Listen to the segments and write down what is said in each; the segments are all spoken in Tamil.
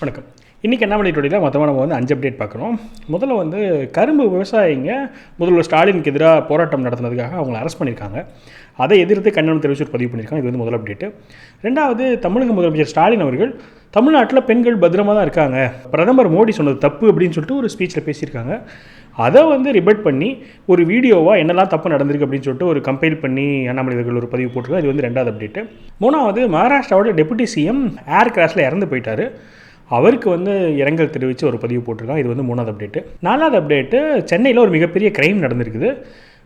வணக்கம். இன்றைக்கி என்ன பண்ணிட்டு மொத்தமாக நம்ம வந்து அஞ்சு அப்டேட் பார்க்குறோம் முதல்ல வந்து கரும்பு விவசாயிங்க முதல்வர் ஸ்டாலினுக்கு எதிராக போராட்டம் நடத்தினதுக்காக அவங்களை அரெஸ்ட் பண்ணியிருக்காங்க. அதை எதிர்த்து கண்டனம் தெரிவிச்சு பதிவு பண்ணியிருக்காங்க. இது வந்து முதல் அப்டேட்டு ரெண்டாவது தமிழக முதலமைச்சர் ஸ்டாலின் அவர்கள் தமிழ்நாட்டில் பெண்கள் பத்திரமா தான் இருக்காங்க. பிரதமர் மோடி சொன்னது தப்பு அப்படின்னு சொல்லிட்டு ஒரு ஸ்பீச்சில் பேசியிருக்காங்க. அதை வந்து ரிபர்ட் பண்ணி ஒரு வீடியோவாக என்னெல்லாம் தப்பு நடந்திருக்கு அப்படின்னு சொல்லிட்டு ஒரு கம்பைல் பண்ணி அண்ணாமலை இவர்கள் ஒரு பதிவு போட்டிருக்காங்க இது வந்து ரெண்டாவது அப்டேட்டு மூணாவது மகாராஷ்டிராவோட டெபுட்டி சிஎம் ஏர் கிராஷில் இறந்து போயிட்டாரு. அவருக்கு வந்து இரங்கல் தெரிவித்து ஒரு பதிவு போட்டிருக்காங்க. இது வந்து மூணாவது அப்டேட்டு நாலாவது அப்டேட்டு சென்னையில் ஒரு மிகப்பெரிய கிரைம் நடந்திருக்குது.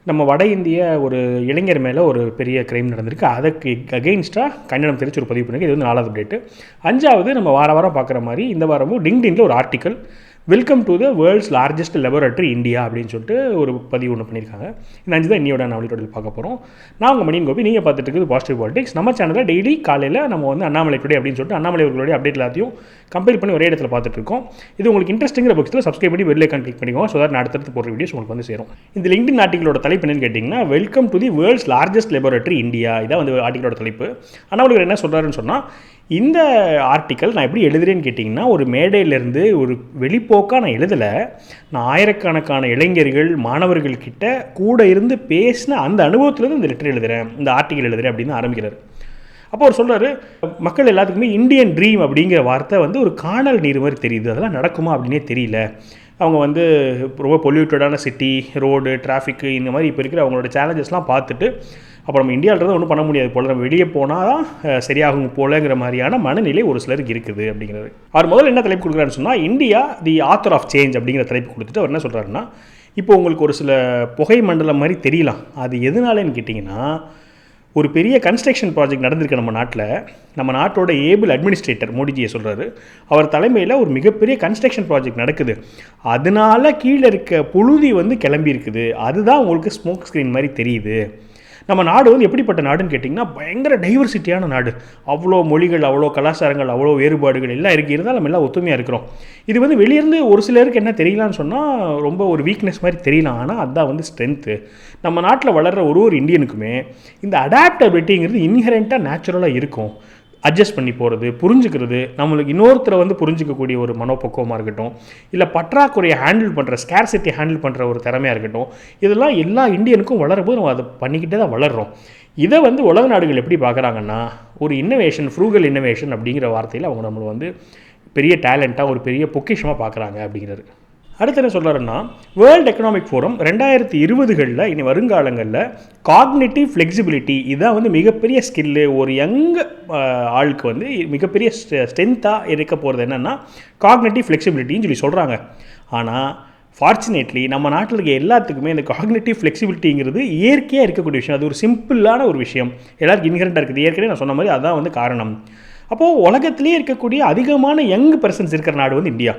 நம்ம வட இந்திய ஒரு இளைஞர் மேலே ஒரு பெரிய கிரைம் நடந்திருக்கு. அதுக்கு அகெயின்ஸ்டாக கண்டனம் தெரிவித்து ஒரு பதிவு பண்ணிருக்கு. இது வந்து நாலாவது அப்டேட்டு அஞ்சாவது நம்ம வார வாரம் பார்க்குற மாதிரி இந்த வாரமும் டிங்டின்ல ஒரு article welcome to the world's largest laboratory India அப்படின்னு சொல்லிட்டு ஒரு பதிவு ஒன்று பண்ணியிருக்காங்க. இந்த அஞ்சு தான் இன்னையோட நான் பார்க்க போகிறோம் நான் உங்கள் மணியன் கோபி நீங்கள் பார்த்துட்டு இருக்குது பாசிட்டிவ் பாலிடிக்ஸ் நம்ம சேனலில் டெய்லி காலையில் நம்ம வந்து அண்ணாமலை டுடே அப்படின்னு சொல்லிட்டு அண்ணாமலை அவர்களுடைய அப்டேட் எல்லாத்தையும் கம்பேர் பண்ணி ஒரே இடத்துல பார்த்துட்டு இருக்கோம். இது உங்களுக்கு இன்ட்ரெஸ்டிங்கிற பட்சத்தில் சப்ஸ்கிரைப் பண்ணி வெளியே கிளிக் பண்ணிக்கோங்க. ஸோ நான் அடுத்தடுத்து போகிற வீடியோஸ் உங்களுக்கு வந்து சேரும். இந்த லிங்க்டின் ஆர்டிகளோட தலைப்பு என்னன்னு கேட்டிங்கன்னா welcome to the world's largest laboratory India இதான் வந்து ஆர்டிகளோட தலைப்பு. அண்ணாமலை என்ன சொல்கிறாருன்னு சொன்னால் இந்த ஆர்டிக்கல் நான் எப்படி எழுதுறேன்னு கேட்டிங்கன்னா ஒரு மேடையிலேருந்து ஒரு வெளிப்போக்காக நான் எழுதலை. நான் ஆயிரக்கணக்கான இளைஞர்கள் மாணவர்கள் கிட்ட கூட இருந்து பேசின அந்த அனுபவத்திலேருந்து இந்த லெட்டர் எழுதுகிறேன் இந்த ஆர்டிக்கல் எழுதுகிறேன் அப்படின்னு ஆரம்பிக்கிறார். அப்போ அவர் சொல்கிறாரு மக்கள் எல்லாத்துக்குமே இந்தியன் ட்ரீம் அப்படிங்கிற வார்த்தை வந்து ஒரு காணல் நீர் மாதிரி தெரியுது. அதெல்லாம் நடக்குமா அப்படின்னே தெரியல. அவங்க வந்து ரொம்ப பொல்யூட்டடான சிட்டி ரோடு டிராஃபிக்கு இந்த மாதிரி இப்போ இருக்கிற அவங்களோட சேலஞ்சஸ்லாம் பார்த்துட்டு அப்போ நம்ம இந்தியாவில்றது ஒன்றும் பண்ண முடியாது போல். நம்ம வெளியே போனால் தான் சரியாகும் போலங்கிற மாதிரியான மனநிலை ஒரு சிலருக்கு இருக்குது அப்படிங்கிறது. அவர் முதல்ல என்ன தலைப்பு கொடுக்குறாருன்னு சொன்னால் India the author of change அப்படிங்கிற தலைப்பு கொடுத்துட்டு அவர் என்ன சொல்கிறாருன்னா இப்போ உங்களுக்கு ஒரு சில புகை மண்டலம் மாதிரி தெரியலாம். அது எதனாலன்னு கேட்டிங்கன்னா ஒரு பெரிய கன்ஸ்ட்ரக்ஷன் ப்ராஜெக்ட் நடந்திருக்கு நம்ம நாட்டில். நம்ம நாட்டோட ஏபிள் அட்மினிஸ்ட்ரேட்டர் மோடிஜியை சொல்கிறாரு அவர் தலைமையில் ஒரு மிகப்பெரிய கன்ஸ்ட்ரக்ஷன் ப்ராஜெக்ட் நடக்குது. அதனால கீழே இருக்க புழுதி வந்து கிளம்பி இருக்குது அதுதான் உங்களுக்கு ஸ்மோக் ஸ்க்ரீன் மாதிரி தெரியுது. நம்ம நாடு வந்து எப்படிப்பட்ட நாடுன்னு கேட்டிங்கன்னா பயங்கர டைவர்சிட்டியான நாடு. அவ்வளோ மொழிகள் அவ்வளோ கலாச்சாரங்கள் அவ்வளோ வேறுபாடுகள் எல்லாம் இருக்குது இருந்தால் நம்ம எல்லாம் ஒத்துமையாக இருக்கிறோம். இது வந்து வெளியிருந்து ஒரு சிலருக்கு என்ன தெரியலான்னு சொன்னால் ரொம்ப ஒரு வீக்னஸ் மாதிரி தெரியலாம். ஆனால் அதுதான் வந்து ஸ்ட்ரென்த்து நம்ம நாட்டில் வளர்கிற ஒரு ஒரு இந்தியனுக்குமே இந்த அடாப்டபிலிட்டிங்கிறது இன்ஹெரண்ட்டாக நேச்சுரலாக இருக்கும். அட்ஜஸ்ட் பண்ணி போகிறது புரிஞ்சுக்கிறது நம்மளுக்கு இன்னொருத்தரை வந்து புரிஞ்சிக்கக்கூடிய ஒரு மனோபக்குவமாக இருக்கட்டும் இல்லை பற்றாக்குறையை ஹேண்டில் பண்ணுற ஸ்கேர்சிட்டி ஹேண்டில் பண்ணுற ஒரு திறமையாக இருக்கட்டும் இதெல்லாம் எல்லா இந்தியனுக்கும் வளரும்போது நம்ம அதை பண்ணிக்கிட்டே தான் வளர்கிறோம் இதை வந்து உலக நாடுகள் எப்படி பார்க்குறாங்கன்னா ஒரு இன்னோவேஷன் ஃப்ரூகல் இன்னோவேஷன் அப்படிங்கிற வார்த்தையில் அவங்க நம்மளை வந்து பெரிய டேலண்ட்டாக ஒரு பெரிய பொக்கிஷமாக பார்க்குறாங்க அப்படிங்கிறது. அடுத்து என்ன சொல்கிறாருன்னா வேர்ல்டு எக்கனாமிக் ஃபோரம் ரெண்டாயிரத்தி இருபதுகளில் இனி வருங்காலங்களில் காக்னேட்டிவ் ஃப்ளெக்சிபிலிட்டி இதுதான் வந்து மிகப்பெரிய ஸ்கில்லு ஒரு யங் ஆளுக்கு வந்து மிகப்பெரிய ஸ்ட்ரென்த்தாக இருக்க போகிறது என்னென்னா காக்னேட்டிவ் ஃப்ளெக்சிபிலிட்டின்னு சொல்லி சொல்கிறாங்க ஆனால் ஃபார்ச்சுனேட்லி நம்ம நாட்டில் இருக்க எல்லாத்துக்குமே இந்த காக்னேட்டிவ் ஃப்ளெக்சிபிலிட்டிங்கிறது இயற்கையாக இருக்கக்கூடிய விஷயம். அது ஒரு சிம்பிளான ஒரு விஷயம். எல்லாருக்கும் இன்ஹரண்டாக இருக்குது. ஏற்கனவே நான் சொன்ன மாதிரி அதான் வந்து காரணம். அப்போது உலகத்திலே இருக்கக்கூடிய அதிகமான யங் பர்சன்ஸ் இருக்கிற நாடு வந்து இந்தியா.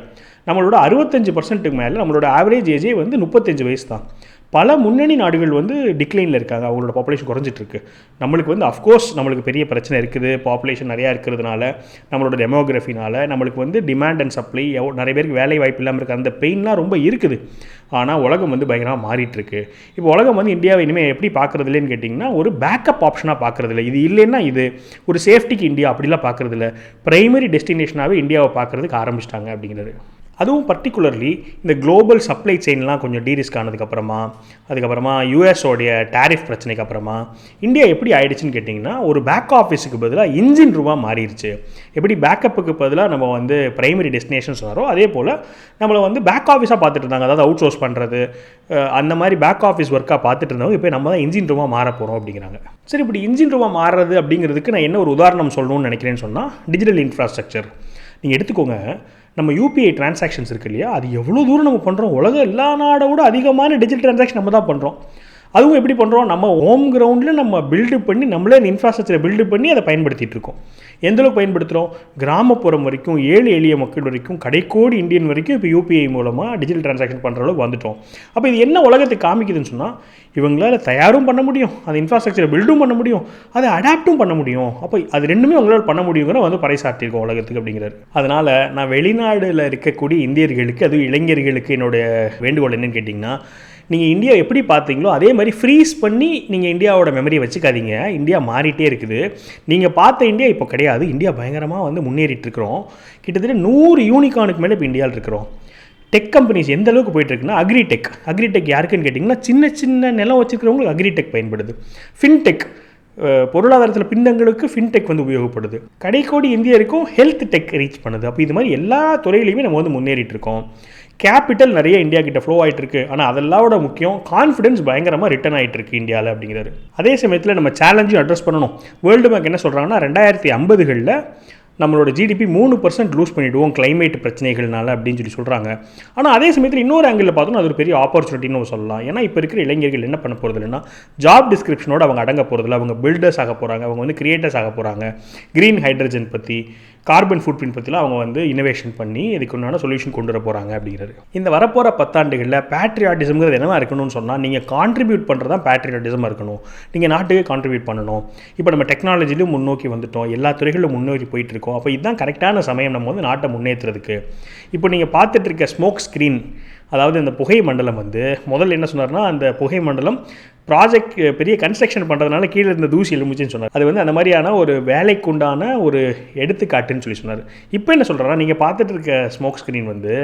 நம்மளோட அறுபத்தஞ்சு பர்சன்ட்டுக்கு மேலே நம்மளோட ஆவரேஜ் ஏஜே வந்து முப்பத்தஞ்சு வயசு தான் பல முன்னணி நாடுகள் வந்து டிக்ளைனில் இருக்காங்க. அவங்களோட பாப்புலேஷன் குறைஞ்சிட்ருக்கு நம்மளுக்கு வந்து அஃப்கோர்ஸ் நம்மளுக்கு பெரிய பிரச்சனை இருக்குது. பாப்புலேஷன் நிறையா இருக்கிறதுனால நம்மளோட டெமோகிராஃபினால் நம்மளுக்கு வந்து டிமாண்ட் அண்ட் சப்ளை நிறைய பேருக்கு வேலை வாய்ப்பு இல்லாமல் இருக்குது அந்த பெயின்லாம் ரொம்ப இருக்குது. ஆனால் உலகம் வந்து பயங்கரமாக மாறிட்டுருக்கு. இப்போ உலகம் வந்து இந்தியாவை இனிமேல் எப்படி பார்க்குறது இல்லைன்னு கேட்டிங்கன்னா ஒரு பேக்கப் ஆப்ஷனாக பார்க்குறது இல்லை இது இல்லைன்னா இது ஒரு சேஃப்டிக்கு இந்தியா அப்படிலாம் பார்க்குறது இல்லை ப்ரைமரி டெஸ்டினேஷனாகவே இந்தியாவை பார்க்குறதுக்கு ஆரம்பிச்சிட்டாங்க அப்படிங்கிறது. அதுவும் பர்டிகுலர்லி இந்த குளோபல் சப்ளை செயின்லாம் கொஞ்சம் டீரிஸ்க் ஆனதுக்கப்புறமா அதுக்கப்புறமா யூஎஸோடைய டேரிஃப் பிரச்சனைக்கு அப்புறமா இந்தியா எப்படி ஆயிடுச்சுன்னு கேட்டிங்கன்னா ஒரு பேக் ஆஃபீஸுக்கு பதிலாக இன்ஜின் ரூபா மாறிடுச்சு. எப்படி பேக்கப்புக்கு பதிலாக நம்ம வந்து பிரைமரி டெஸ்டினேஷன் சொன்னாரோ அதே போல் நம்மளை வந்து பேக் ஆஃபீஸாக பார்த்துட்டு இருந்தாங்க. அதாவது அவுட் சோர்ஸ் பண்ணுறது அந்த மாதிரி பேக் ஆஃபீஸ் ஒர்க்காக பார்த்துட்டு இருந்தவங்க இப்போ நம்ம தான் இன்ஜின் ரூபா மாற போகிறோம் அப்படிங்கிறாங்க. சரி இப்படி இன்ஜின் ரூபா மாறுறது அப்படிங்கிறதுக்கு நான் என்ன ஒரு உதாரணம் சொல்லணும்னு நினைக்கிறேன்னு சொன்னால் டிஜிட்டல் இன்ஃப்ராஸ்ட்ரக்சர் நீங்கள் எடுத்துக்கோங்க நம்ம யூபிஐ டிரான்சாக்ஷன்ஸ் இருக்கு இல்லையா? அது எவ்வளோ தூரம் நம்ம பண்ணுறோம் உலக எல்லா நாடோட அதிகமான டிஜிட்டல் டிரான்சாக்ஷன் நம்ம தான் பண்ணுறோம் அதுவும் எப்படி பண்ணுறோம் நம்ம ஹோம் கிரவுண்டில் நம்ம பில்டு பண்ணி நம்மளே இன்ஃப்ராஸ்ட்ரக்சரை பில்டு பண்ணி அதை பயன்படுத்திகிட்டு இருக்கோம். எந்தளவுக்கு பயன்படுத்துகிறோம் கிராமப்புறம் வரைக்கும் ஏழு எளிய மக்கள் வரைக்கும் கடைக்கோடி இந்தியன் வரைக்கும் இப்போ யூபிஐ மூலமாக டிஜிட்டல் டிரான்சாக்ஷன் பண்ணுற அளவுக்கு வந்துட்டோம். அப்போ இது என்ன உலகத்தை காமிக்குதுன்னு சொன்னால் இவங்களால் தயாரும் பண்ண முடியும். அந்த இன்ஃப்ராஸ்ட்ரக்சரை பில்டும் பண்ண முடியும். அதை அடாப்டும் பண்ண முடியும். அப்போ அது ரெண்டுமே உங்களால் பண்ண முடியுங்கிற வந்து பறைசாட்டியிருக்கோம் உலகத்துக்கு அப்படிங்கிறாரு. அதனால் நான் வெளிநாடில் இருக்கக்கூடிய இந்தியர்களுக்கு அதுவும் இளைஞர்களுக்கு என்னுடைய வேண்டுகோள் என்னன்னு கேட்டிங்கன்னா நீங்கள் இந்தியா எப்படி பார்த்தீங்களோ அதே மாதிரி ஃப்ரீஸ் பண்ணி நீங்கள் இந்தியாவோட மெமரியை வச்சுக்காதீங்க. இந்தியா மாறிட்டே இருக்குது. நீங்கள் பார்த்த இந்தியா இப்போ கிடையாது. இந்தியா பயங்கரமாக வந்து முன்னேறிட்டு இருக்கிறோம் கிட்டத்தட்ட நூறு யூனிகானுக்கு மேலே இப்போ இந்தியாவில் இருக்கிறோம். டெக் கம்பெனிஸ் எந்த அளவுக்கு போயிட்டுருக்குன்னா அக்ரிடெக் அக்ரிடெக் யாருக்குன்னு கேட்டிங்கன்னா சின்ன சின்ன நிலம் வச்சுருக்கிறவங்களுக்கு அக்ரிடெக் பயன்படுது. ஃபின்டெக் பொருளாதாரத்தில் பின்னங்களுக்கு ஃபின்டெக் வந்து உபயோகப்படுது. கடைக்கோடி இந்தியருக்கும் ஹெல்த் டெக் ரீச் பண்ணுது. அப்போ இது மாதிரி எல்லா துறையிலையுமே நம்ம வந்து முன்னேறிட்டு இருக்கோம் கேபிட்டல் நிறைய இந்தியா கிட்ட ஃப்ளோ ஆகிட்டு இருக்கு ஆனால் அதெல்லாவோட முக்கியம் கான்ஃபிடன்ஸ் பயங்கரமாக ரிட்டர்ன் ஆகிட்டு இருக்கு இந்தியாவில் அப்படிங்கிறாரு. அதே சமயத்தில் நம்ம சேலஞ்சையும் அட்ரஸ் பண்ணணும். வேர்ல்டு பேங்க் என்ன சொல்கிறாங்கன்னா ரெண்டாயிரத்தி ஐம்பதுகளில் நம்மளோட ஜிடிபி மூணு பர்சன்ட் லூஸ் பண்ணிவிடுவோம் கிளைமேட் பிரச்சனைகள்னால அப்படின்னு சொல்லி சொல்கிறாங்க ஆனால் அதே சமயத்தில் இன்னொரு ஆங்கிளில் பார்த்தோம்னா அது ஒரு பெரிய ஆப்பர்ச்சுனிட்டின்னு சொல்லலாம். ஏன்னா இப்போ இருக்கிற இளைஞர்கள் என்ன பண்ண போகிறது இல்லைன்னா ஜாப் டிஸ்கிரிப்ஷனோட அவங்க அடங்க போகிறதில்ல அவங்க பில்டர்ஸ் ஆக போகிறாங்க அவங்க வந்து கிரியேட்டர்ஸ் ஆக போகிறாங்க க்ரீன் ஹைட்ரஜன் பற்றி கார்பன் ஃபுட் பிரிண்ட் பற்றிலாம் அவங்க வந்து இனோவேஷன் பண்ணி இதுக்கு உண்டான சொல்யூஷன் கொண்டு வர போகிறாங்க அப்படிங்கிறது இந்த வரப்போகிற பத்தாண்டுகளில் பேட்ரியாட்டிசம்ங்கிறது என்னவா இருக்கணும்னு சொன்னால் நீங்கள் கான்ட்ரிபியூட் பண்ணுறது தான் பேட்ரியாட்டிசமாக இருக்கணும். நீங்கள் நாட்டுக்கு கான்ட்ரிபியூட் பண்ணணும். இப்போ நம்ம டெக்னாலஜிலையும் முன்னோக்கி வந்துட்டோம். எல்லா துறைகளிலும் முன்னோக்கி போயிட்டு இருக்கோம் அப்போ இதுதான் கரெக்டான சமயம் நம்ம வந்து நாட்டை முன்னேற்றுறதுக்கு இப்போ நீங்கள் பார்த்துட்டு இருக்க ஸ்மோக் ஸ்க்ரீன் அதாவது இந்த புகை மண்டலம் வந்து முதல்ல என்ன சொன்னார்னா அந்த புகை மண்டலம் ப்ராஜெக்ட் பெரிய கன்ஸ்ட்ரக்ஷன் பண்ணுறதுனால கீழே இருந்த தூசி எலுமிச்சுன்னு சொன்னார். அது வந்து அந்த மாதிரியான ஒரு வேலைக்குண்டான ஒரு எடுத்துக்காட்டுன்னு சொல்லி சொன்னார். இப்போ என்ன சொல்கிறேன்னா நீங்கள் பார்த்துட்டு இருக்க ஸ்மோக் ஸ்க்ரீன் வந்து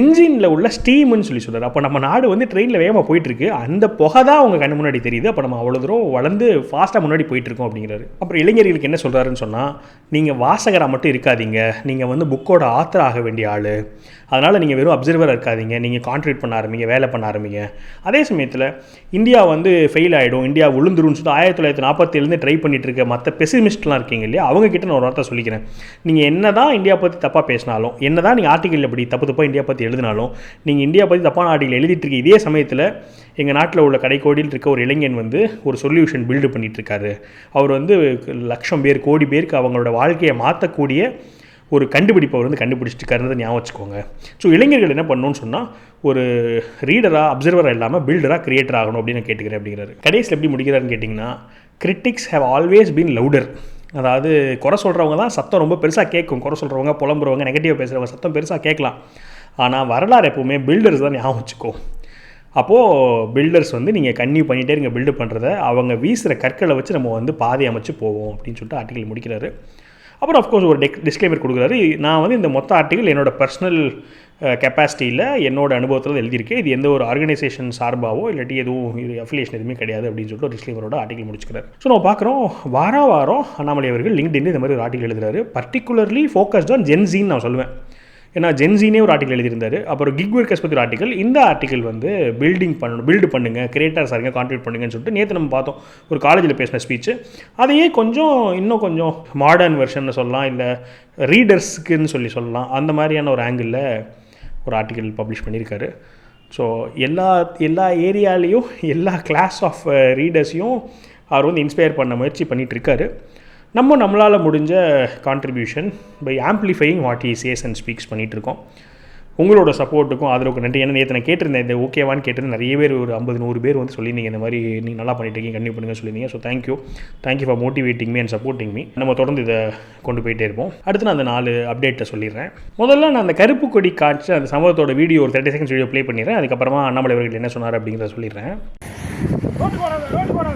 இன்ஜினில் உள்ள ஸ்டீம்னு சொல்லி சொல்கிறார் அப்போ நம்ம நாடு வந்து ட்ரெயினில் வேகமாக போயிட்டுருக்கு. அந்த புகை தான் அவங்க கண்ணு முன்னாடி தெரியுது. அப்போ நம்ம அவ்வளோ தூரம் வளர்ந்து ஃபாஸ்ட்டாக முன்னாடி போயிட்டுருக்கோம் அப்படிங்கிறாரு. அப்புறம் இளைஞர்களுக்கு என்ன சொல்கிறாருன்னு சொன்னால் நீங்கள் வாசகராக மட்டும் இருக்காதீங்க. நீங்கள் வந்து புக்கோட ஆத்தர் ஆக வேண்டிய ஆள். அதனால் நீங்கள் வெறும் அப்சர்வராக இருக்காதீங்க. நீங்கள் கான்ட்ரிபியூட் பண்ண ஆரம்பிங்க வேலை பண்ண ஆரம்பிங்க. அதே சமயத்தில் இந்தியா வந்து ஃபெயில் ஆகிடும் இந்தியா விழுந்துரும்னு சொல்லிட்டு ஆயிரத்தி தொள்ளாயிரத்தி நாற்பத்தேழுலேருந்து ட்ரை பண்ணிட்டு இருக்க மற்ற பெசிமிஸ்ட்லாம் இருக்கீங்க இல்லையா? அவங்க கிட்ட நான் ஒரு வார்த்தை சொல்லிக்கிறேன். நீங்கள் என்ன தான் இந்தியா பற்றி தப்பாக பேசினாலும் என்ன தான் நீங்கள் ஆர்டிக்கல் இப்படி தப்பு தப்பாக இந்தியா பற்றி எழுதினாலும் நீங்கள் இந்தியா பற்றி தப்பான ஆர்டிக்கல் எழுதிட்டு இருக்க இதே சமயத்தில் எங்கள் நாட்டில் உள்ள கடைக்கோடியில் இருக்க ஒரு இளைஞன் வந்து ஒரு சொல்யூஷன் பில்டு பண்ணிகிட்ருக்காரு அவர் வந்து லட்சம் பேர் கோடி பேருக்கு அவங்களோட வாழ்க்கையை மாற்றக்கூடிய ஒரு கண்டுபிடிப்பை அவர் வந்து கண்டுபிடிச்சிட்டு ஞாபகம் வச்சுக்கோங்க. ஸோ இளைஞர்கள் என்ன பண்ணணும்னு சொன்னால் ஒரு ரீடராக அப்சர்வராக இல்லாமல் பில்டராக கிரியேட்டர் ஆகணும் அப்படின்னு நான் கேட்டுக்கிறேன் அப்படிங்கிறாரு. கடைசியில் எப்படி முடிக்கிறாருன்னு கேட்டிங்கன்னா critics have always been louder அதாவது குறை சொல்கிறவங்க தான் சத்தம் ரொம்ப பெருசாக கேட்கும். குறை சொல்கிறவங்க புலம்புறவங்க நெகட்டிவாக பேசுகிறவங்க சத்தம் பெருசாக கேட்கலாம். ஆனால் வரலாறு எப்போவுமே பில்டர்ஸ் தான் ஞாபகம் வச்சுக்கோ அப்போது பில்டர்ஸ் வந்து நீங்கள் கன்னியூ பண்ணிகிட்டே இருங்க பில்டு பண்ணுறத அவங்க வீசுகிற கற்களை வச்சு நம்ம வந்து பாதை அமைச்சு போவோம் அப்படின்னு சொல்லிட்டு ஆர்டிகல் முடிக்கிறாரு. அப்புறம் அஃப்கோர்ஸ் ஒரு டெக் டிஸ்க்ளைமர் கொடுக்குறாரு. நான் வந்து இந்த மொத்த ஆர்டிகல் என்னோட பர்சனல் கெப்பாசிட்டியில் என்னோடய அனுபவத்தில் எழுதியிருக்கேன். இது எந்த ஒரு ஆர்கனைசேஷன் சார்பாவோ இல்லாட்டி எதுவும் இது அஃபிலியேஷன் எதுவுமே கிடையாது அப்படின்னு சொல்லிட்டு ஒரு டிஸ்க்ளைமரோட ஆர்டிகல் முடிச்சுக்கிறார். ஸோ நம்ம பார்க்குறோம். வார வாரம் அண்ணாமலை அவர்கள் லிங்க்டின் இந்த மாதிரி ஒரு ஆர்டிகல் எழுதுறாரு. பர்டிகுலர்லி ஃபோக்கஸ்ட் ஆன் ஜென்சின்னு நான் சொல்லுவேன் ஏன்னா ஜென்சினே ஒரு ஆர்டிகல் எழுதியிருந்தார். அப்புறம் கிக் ஒர்க்கர்ஸ் பற்றி ஒரு ஆர்டிகல் இந்த ஆர்டிகல் வந்து பில்டிங் பண்ணணும் பில்டு பண்ணுங்கள் கிரியேட்டர்ஸ் இருங்க கான்ட்ரிபியூட் பண்ணுங்கன்னு சொல்லிட்டு நேற்று நம்ம பார்த்தோம். ஒரு காலேஜில் பேசின ஸ்பீச்சு அதையே கொஞ்சம் இன்னும் கொஞ்சம் மாடர்ன் வெர்ஷன் சொல்லலாம். இல்லை ரீடர்ஸுக்குன்னு சொல்லி சொல்லலாம். அந்த மாதிரியான ஒரு ஆங்கிளில் ஒரு ஆர்டிக்கல் பப்ளிஷ் பண்ணியிருக்காரு. ஸோ எல்லா எல்லா ஏரியாலேயும் எல்லா கிளாஸ் ஆஃப் ரீடர்ஸையும் அவர் வந்து இன்ஸ்பயர் பண்ண முயற்சி பண்ணிகிட்ருக்காரு நம்ம நம்மளால் முடிஞ்ச contribution by amplifying what he says and speaks பண்ணிகிட்ருக்கோம் உங்களோட சப்போர்ட்டுக்கும் ஆதரவுக்கு நன்றி. ஏன்னா நேற்று நான் கேட்டிருந்தேன் இந்த ஓகேவான்னு கேட்டிருந்தேன். நிறைய பேர் ஒரு ஐம்பது நூறு பேர் வந்து சொல்லியிருந்தீங்க இந்த மாதிரி நீங்கள் நல்லா பண்ணிட்டு இருக்கீங்க கண்டிப்பாக பண்ணுங்க சொல்லியிருந்தீங்க. So thank you thank you for motivating me and supporting me நம்ம தொடர்ந்து இதை கொண்டு போயிட்டே இருப்போம். அடுத்து நான் அந்த நாலு அப்டேட்டை சொல்லிடுறேன். முதல்ல நான் அந்த கருப்பு கொடி காட்சி அந்த சம்பவத்தோட வீடியோ ஒரு தேர்ட்டி செகண்ட்ஸ் வீடியோ ப்ளே பண்ணிடுறேன். அதுக்கப்புறமா அண்ணாமலை அவர்கள் என்ன சொன்னார் அப்படிங்கிறத சொல்லிடுறேன்.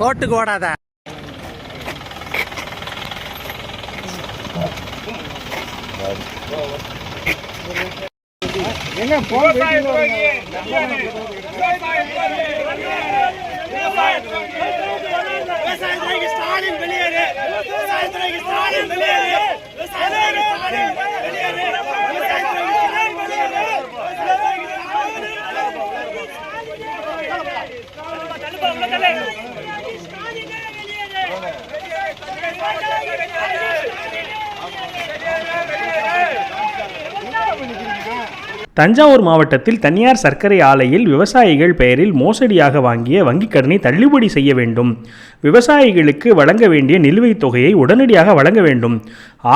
ரோட்டுக்கு ஓடாத விவசாயத்துறைக்கு ஸ்டாலின் வெளியேறு விவசாயத்துறைக்கு ஸ்டாலின் வெளியேறு விவசாயத்துறைக்கு ஸ்டாலின் வெளியேறு வெளியேறு விவசாயத்துறைக்கு தஞ்சாவூர் மாவட்டத்தில் தனியார் சர்க்கரை ஆலையில் விவசாயிகள் பெயரில் மோசடியாக வாங்கிய வங்கிக் கடனை தள்ளுபடி செய்ய வேண்டும். விவசாயிகளுக்கு வழங்க வேண்டிய நிலுவைத் தொகையை உடனடியாக வழங்க வேண்டும்.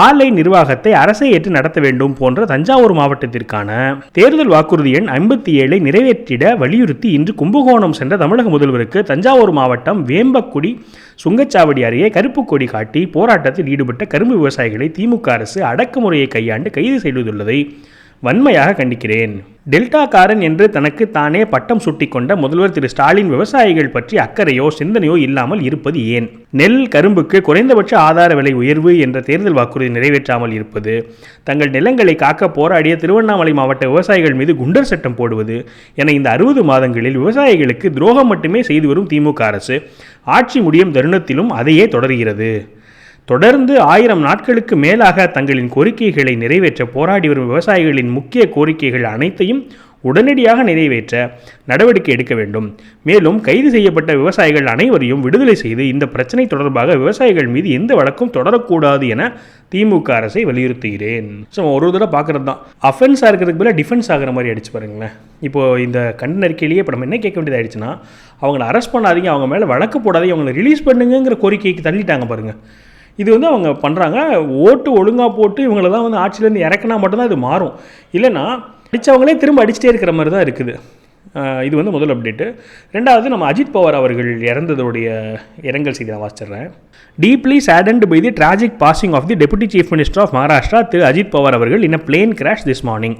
ஆலை நிர்வாகத்தை அரசை ஏற்று நடத்த வேண்டும் போன்ற தஞ்சாவூர் மாவட்டத்திற்கான தேர்தல் வாக்குறுதி எண் ஐம்பத்தி ஏழை நிறைவேற்றிட வலியுறுத்தி இன்று கும்பகோணம் சென்ற தமிழக முதல்வருக்கு தஞ்சாவூர் மாவட்டம் வேம்பக்குடி சுங்கச்சாவடி அருகே கருப்பு கொடி காட்டி போராட்டத்தில் ஈடுபட்ட கரும்பு விவசாயிகளை திமுக அரசு அடக்குமுறையை கையாண்டு கைது செய்துள்ளதை வன்மையாக கண்டிக்கிறேன். டெல்டாக்காரன் என்று தனக்கு தானே பட்டம் சுட்டிக்கொண்ட முதல்வர் திரு ஸ்டாலின் விவசாயிகள் பற்றி அக்கறையோ சிந்தனையோ இல்லாமல் இருப்பது ஏன்? நெல் கரும்புக்கு குறைந்தபட்ச ஆதார விலை உயர்வு என்ற தேர்தல் வாக்குறுதி நிறைவேற்றாமல் இருப்பது தங்கள் நிலங்களை காக்க போராடிய திருவண்ணாமலை மாவட்ட விவசாயிகள் மீது குண்டர் சட்டம் போடுவது என இந்த அறுபது மாதங்களில் விவசாயிகளுக்கு துரோகம் மட்டுமே செய்து வரும் திமுக அரசு ஆட்சி முடியும் தருணத்திலும் அதையே தொடர்கிறது. தொடர்ந்து ஆயிரம் நாட்களுக்கு மேலாக தங்களின் கோரிக்கைகளை நிறைவேற்ற போராடி வரும் விவசாயிகளின் முக்கிய கோரிக்கைகள் அனைத்தையும் உடனடியாக நிறைவேற்ற நடவடிக்கை எடுக்க வேண்டும். மேலும் கைது செய்யப்பட்ட விவசாயிகள் அனைவரையும் விடுதலை செய்து இந்த பிரச்சனை தொடர்பாக விவசாயிகள் மீது எந்த வழக்கும் தொடரக்கூடாது என திமுக அரசை வலியுறுத்துகிறேன். ஸோ ஒரு தடவை பார்க்குறது தான் அஃபென்ஸாக இருக்கிறதுக்கு பதிலாக டிஃபென்ஸ் ஆகிற மாதிரி அடிச்சு பாருங்களேன். இப்போது இந்த கண்டன அறிக்கையிலேயே இப்போ நம்ம என்ன கேட்க வேண்டியது ஆயிடுச்சுன்னா அவங்கள அரெஸ்ட் பண்ணாதீங்க அவங்க மேலே வழக்கு போடாதீங்க அவங்களை ரிலீஸ் பண்ணுங்கிற கோரிக்கைக்கு தள்ளிட்டாங்க பாருங்கள் இது வந்து அவங்க பண்ணுறாங்க ஓட்டு ஒழுங்காக போட்டு இவங்கள தான் வந்து ஆட்சியிலேருந்து இறக்குனா மட்டும்தான் இது மாறும். இல்லைன்னா அடித்தவங்களே திரும்ப அடிச்சிட்டே இருக்கிற மாதிரி தான் இருக்குது. இது வந்து முதல் அப்டேட்டு ரெண்டாவது நம்ம அஜித் பவார் அவர்கள் இறந்ததோடைய இரங்கல் செய்தி நான் வாசிச்சிடுறேன். Deeply saddened by the tragic passing of the deputy chief minister of Maharashtra Thiru Ajit Pawar அவர்கள் in a plane crash this morning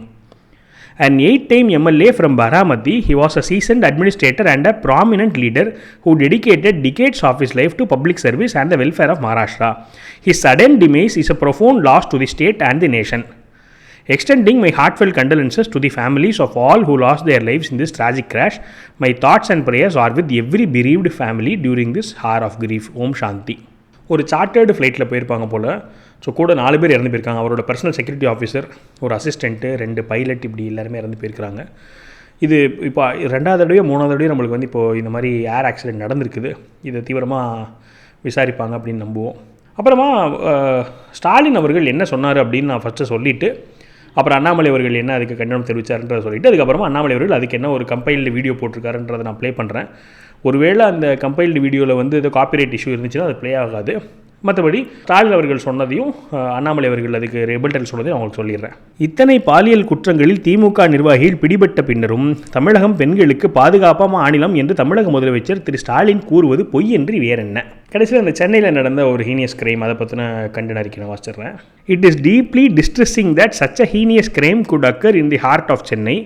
An eight-time MLA from Baramati, he was a seasoned administrator and a prominent leader who dedicated decades of his life to public service and the welfare of Maharashtra. His sudden demise is a profound loss to the state and the nation. Extending my heartfelt condolences to the families of all who lost their lives in this tragic crash, my thoughts and prayers are with every bereaved family during this hour of grief. Om Shanti. ஒரு சார்ட்டர்டு ஃப்ளைட்டில் போயிருப்பாங்க போல் ஸோ கூட நாலு பேர் இறந்து போயிருக்காங்க. அவரோட பர்சனல் செக்யூரிட்டி ஆஃபீஸர் ஒரு அசிஸ்டண்ட்டு ரெண்டு பைலட் இப்படி எல்லாருமே இறந்து போயிருக்கிறாங்க. இது இப்போ ரெண்டாவது தடவையோ மூணாவது தடவையோ நம்மளுக்கு வந்து இப்போது இந்த மாதிரி ஏர் ஆக்சிடென்ட் நடந்திருக்குது. இதை தீவிரமாக விசாரிப்பாங்க அப்படின்னு நம்புவோம். அப்புறமா ஸ்டாலின் அவர்கள் என்ன சொன்னார் அப்படின்னு நான் ஃபஸ்ட்டு சொல்லிவிட்டு அப்புறம் அண்ணாமலை அவர்கள் என்ன அதுக்கு கண்டனம் தெரிவித்தார்ன்றதை சொல்லிவிட்டு அதுக்கப்புறமா அண்ணாமலை அவர்கள் அதுக்கு என்ன ஒரு கம்பைல்டு வீடியோ போட்டிருக்காருன்றதை நான் ப்ளே பண்ணுறேன் ஒருவேளை அந்த கம்பைல்டு வீடியோவில் வந்து ஏதோ காப்பிரைட் இஷ்யூ இருந்துச்சுன்னா அது ப்ளே ஆகாது. மற்றபடி ஸ்டாலின் அவர்கள் சொன்னதையும் அண்ணாமலை அவர்கள் அதுக்கு ரெபல்டல் சொன்னதையும் அவங்களுக்கு சொல்லிடுறேன். இத்தனை பாலியல் குற்றங்களில் திமுக நிர்வாகிகள் பிடிபட்ட பின்னரும் தமிழகம் பெண்களுக்கு பாதுகாப்பாக மாநிலம் என்று தமிழக முதலமைச்சர் திரு ஸ்டாலின் கூறுவது பொய் என்று வேறென்ன கடைசியில் அந்த சென்னையில் நடந்த ஒரு ஹீனியஸ் கிரைம் அதை பற்றின கண்டன அறிக்கை நான் வாசிச்சிடுறேன். It is deeply distressing that such a heinous crime could occur in the heart of Chennai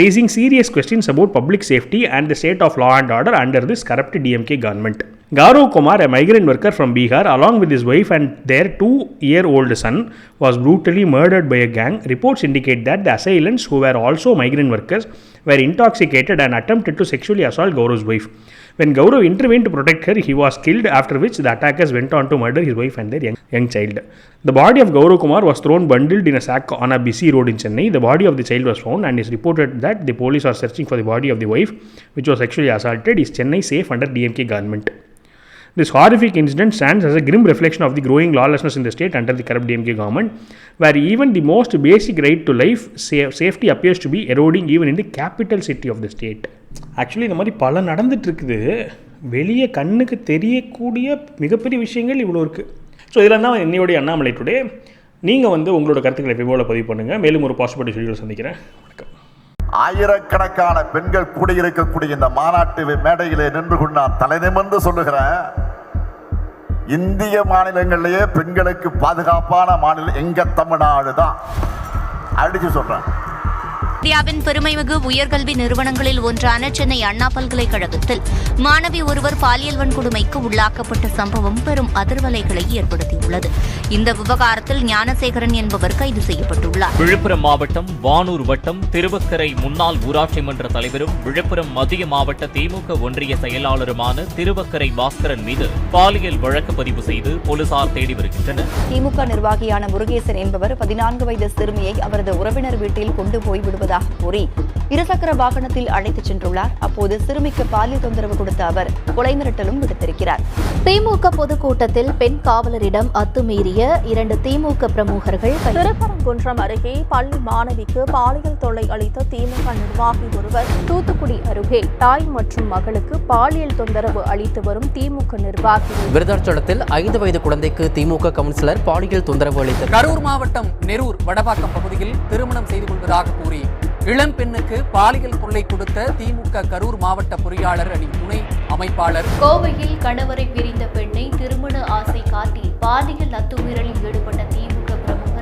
raising serious questions about public safety and the state of law and order under this corrupt DMK government Gaurav Kumar, a migrant worker from Bihar, along with his wife and their two year old son, was brutally murdered by a gang. Reports indicate that the assailants, who were also migrant workers, were intoxicated and attempted to sexually assault Gaurav's wife. When Gaurav intervened to protect her, he was killed, after which the attackers went on to murder his wife and their young, young child. The body of Gaurav Kumar was thrown bundled in a sack on a busy road in Chennai. The body of the child was found and is reported that the police are searching for the body of the wife, which was sexually assaulted. Is Chennai safe under DMK government? This horrific incident stands as a grim reflection of the growing lawlessness in the state under the corrupt DMK government, where even the most basic right to life, sa- safety appears to be eroding even in the capital city of the state. Actually இந்த மாதிரி பல நடந்துட்டு இருக்குது வெளியே கண்ணுக்கு தெரியக்கூடிய மிகப்பெரிய விஷயங்கள் இவ்வளோ இருக்குது ஸோ இதில் தான் என்னையோடைய அண்ணாமலை டுடே நீங்கள் வந்து உங்களோட கருத்துக்களை விவோவில் பதிவு பண்ணுங்கள் மேலும் ஒரு பாசிபிலிட்டி வீடியோவில் சந்திக்கிறேன் வணக்கம் ஆயிரக்கணக்கான பெண்கள் கூடியிருக்கக்கூடிய இந்த மாநாட்டு மேடையிலே நின்று கொண்டு நான் தலைநிமிர்ந்து சொல்லுகிறேன். இந்திய மாநிலங்களிலேயே பெண்களுக்கு பாதுகாப்பான மாநிலம் எங்க தமிழ்நாடு தான் அடிச்சு சொல்றேன். இந்தியாவின் பெருமைமிகு உயர்கல்வி நிறுவனங்களில் ஒன்றான சென்னை அண்ணா பல்கலைக்கழகத்தில் மாணவி ஒருவர் பாலியல் வன்கொடுமைக்கு உள்ளாக்கப்பட்ட சம்பவம் பெரும் அதிர்வலைகளை ஏற்படுத்தியுள்ளது. இந்த விவகாரத்தில் ஞானசேகரன் என்பவர் கைது செய்யப்பட்டுள்ளார். விழுப்புரம் மாவட்டம் வானூர் வட்டம் திருவக்கரை முன்னாள் ஊராட்சி மன்ற தலைவரும் விழுப்புரம் மத்திய மாவட்ட திமுக ஒன்றிய செயலாளருமான திருவக்கரை பாஸ்கரன் மீது பாலியல் வழக்கு பதிவு செய்து போலீசார் தேடி வருகின்றனர். திமுக நிர்வாகியான முருகேசன் என்பவர் பதினான்கு வயது சிறுமியை அவரது உறவினர் வீட்டில் கொண்டு போய் விடுவதாக கூறி இருசக்கர வாகனத்தில் அழைத்துச் சென்றுள்ளார். அப்போது சிறுமிக்கு பாலியல் தொந்தரவு கொடுத்த அவர் கொலை மிரட்டலும் விடுத்திருக்கிறார். திமுக பொதுக்கூட்டத்தில் பெண் காவலரிடம் அத்துமீறிய இரண்டு திமுக பிரமுகர்கள். திருப்பரங்குன்றம் அருகே பள்ளி மாணவிக்கு பாலியல் தொல்லை அளித்த திமுக நிர்வாகி ஒருவர் தூத்துக்குடி அருகே தாய் மற்றும் மகளுக்கு பாலியல் தொந்தரவு அளித்து வரும் திமுக நிர்வாகி. விருதாச்சலத்தில் ஐந்து வயது குழந்தைக்கு திமுக கவுன்சிலர் பாலியல் தொந்தரவு அளித்தார் கரூர் மாவட்டம் நெரூர் வடபாக்கம் பகுதியில் திருமணம் செய்து கொள்வதாக கூறி இளம் பெண்ணுக்கு பாலியல் தொல்லை கொடுத்த திமுக கரூர் மாவட்ட பொறியாளர் அணி துணை அமைப்பாளர். கோவையில் கணவரை பிரிந்த பெண்ணை திருமண ஆசை காட்டி பாலியல் அத்துமீறலில் ஈடுபட்ட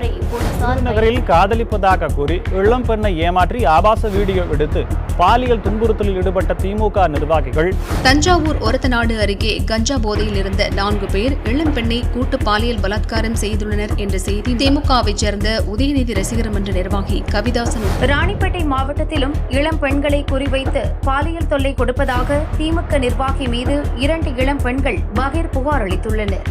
போலீசார் விசாரணை காதலிப்பதாக கூறி இளம் பெண்ணை ஏமாற்றி ஆபாச வீடியோ எடுத்து பாலியல் துன்புறுத்தலில் ஈடுபட்ட திமுக நிர்வாகிகள். தஞ்சாவூர் ஒரத்தநாடு அருகே கஞ்சா போதையில் இருந்த நான்கு பேர் இளம் பெண்ணை கூட்டு பாலியல் பலாத்காரம் செய்துள்ளனர் என்ற செய்தி திமுகவைச் சேர்ந்த உதயநிதி ரசிகர் மன்ற நிர்வாகி கவிதாசன் ராணிப்பேட்டை மாவட்டத்திலும் இளம் பெண்களை குறிவைத்து பாலியல் தொல்லை கொடுப்பதாக திமுக நிர்வாகி மீது இரண்டு இளம் பெண்கள் பகீர் புகார் அளித்துள்ளனர்.